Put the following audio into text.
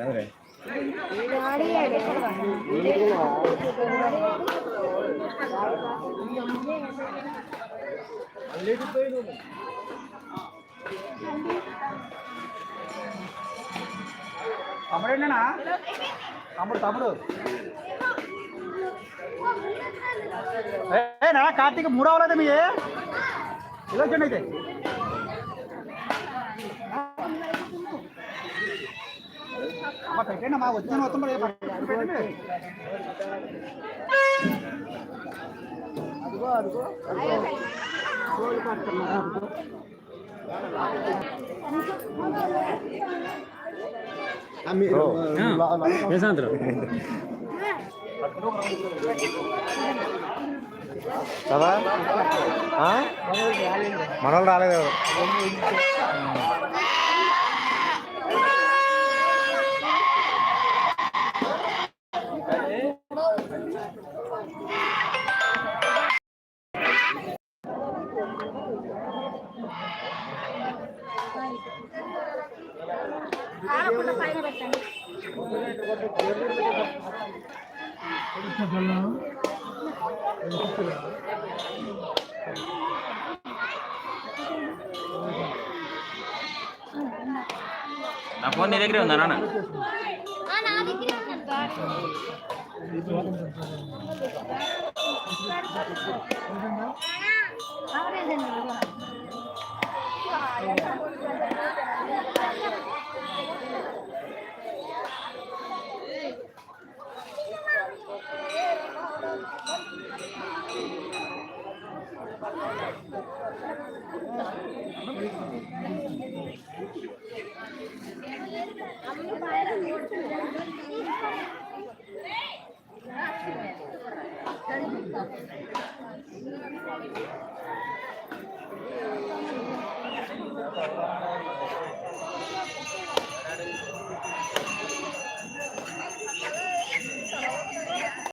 ఎవరే తమ్ముడేనా తమ్ముడు తమ్ముడు. ఏ నా కార్తీక మూడో అవ్వలేదు మీ ఇలా వచ్చండి అయితే అమ్మ పెట్టండి అమ్మా వచ్చిన మొత్తం మరి పెట్టండి మీరు ప్రశాంతరావు కదా? మనోళ్ళు రాలేదు నా ఫోన్ నీ దగ్గరే ఉందా నాన్న? అవరేదండి Thank you.